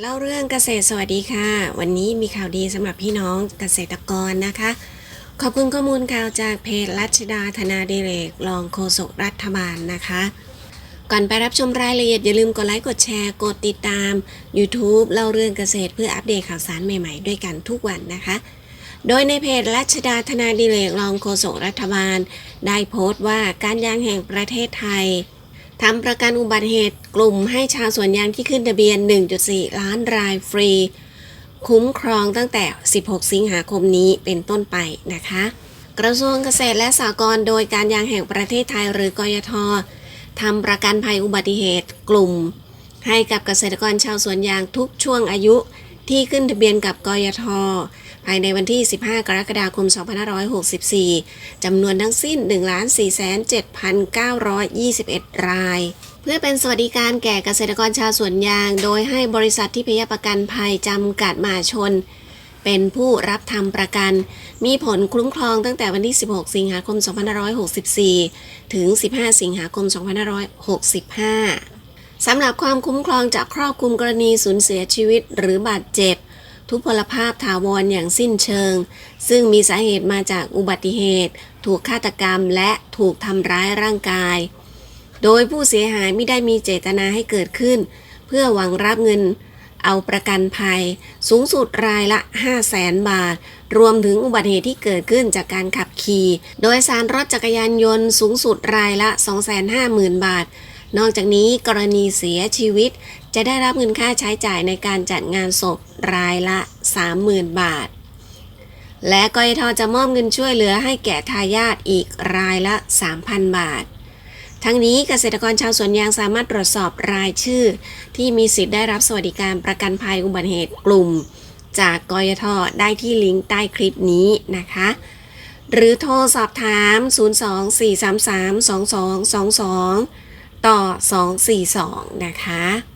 เล่าเรื่องเกษตรสวัสดีค่ะ วันนี้มีข่าวดีสำหรับพี่น้องเกษตรกรนะคะ ขอบคุณข้อมูลข่าวจากเพจรัชดาธนาดิเรกรองโฆษกรัฐบาลนะคะ ก่อนไปรับชมรายละเอียดอย่าลืมกดไลค์กดแชร์กดติดตาม YouTube เล่าเรื่องเกษตรเพื่ออัปเดตข่าวสารใหม่ ๆ ด้วยกันทุกวันนะคะ โดยในเพจรัชดาธนาดิเรกรองโฆษกรัฐบาล ได้โพสต์ว่าการยางแห่งประเทศไทย ทำประกันอุบัติเหตุกลุ่มให้ชาวสวนยางที่ขึ้นทะเบียน 1.4 ล้านรายฟรี คุ้มครองตั้งแต่ 16 สิงหาคมนี้เป็นต้นไปนะคะ กระทรวงเกษตรและสหกรณ์โดยการยางแห่งประเทศไทยหรือกยททำประกันภัยอุบัติเหตุกลุ่ม ให้กับเกษตรกรชาวสวนยางทุกช่วงอายุ ที่ขึ้นทะเบียนกับกยท ภายในวันที่ 15 กรกฎาคม 2564 จำนวนทั้งสิ้น 1,47,921 ราย เพื่อเป็นสวัสดิการแก่เกษตรกรชาวสวนยาง โดยให้บริษัทที่พยประกันภัยจำกัดมหาชน เป็นผู้รับทำประกัน มีผลคุ้มครองตั้งแต่วันที่ 16 สิงหาคม 2564 ถึง 15 สิงหาคม 2565 สำหรับความคุ้มครองจะครอบคลุมกรณีสูญเสียชีวิตหรือบาดเจ็บ ทุพพลภาพถาวรอย่างสิ้นเชิง ซึ่งมีสาเหตุมาจากอุบัติเหตุ ถูกฆาตกรรมและถูกทำร้ายร่างกาย โดยผู้เสียหายไม่ได้มีเจตนาให้เกิดขึ้น เพื่อหวังรับเงิน เอาประกันภัย สูงสุดรายละ 5 0 0แสนบาท รวมถึงอุบัติเหตุที่เกิดขึ้นจากการขับขี่ โดยสารรถจักรยานยนต์สูงสุดรายละ 250,000 บาท นอกจากนี้กรณีเสียชีวิต จะได้รับเงินค่าใช้จ่ายในการจัดงานศพรายละ 30,000 บาท และกยทจะมอบเงินช่วยเหลือให้แก่ทายาทอีกรายละ 3,000 บาท ทั้งนี้เกษตรกรชาวสวนยางสามารถตรวจสอบรายชื่อ ที่มีสิทธิ์ได้รับสวัสดิการประกันภัยอุบัติเหตุกลุ่ม จากกยทได้ที่ลิงก์ใต้คลิปนี้นะคะหรือโทรสอบถาม 024332222 ต่อ 242 นะคะ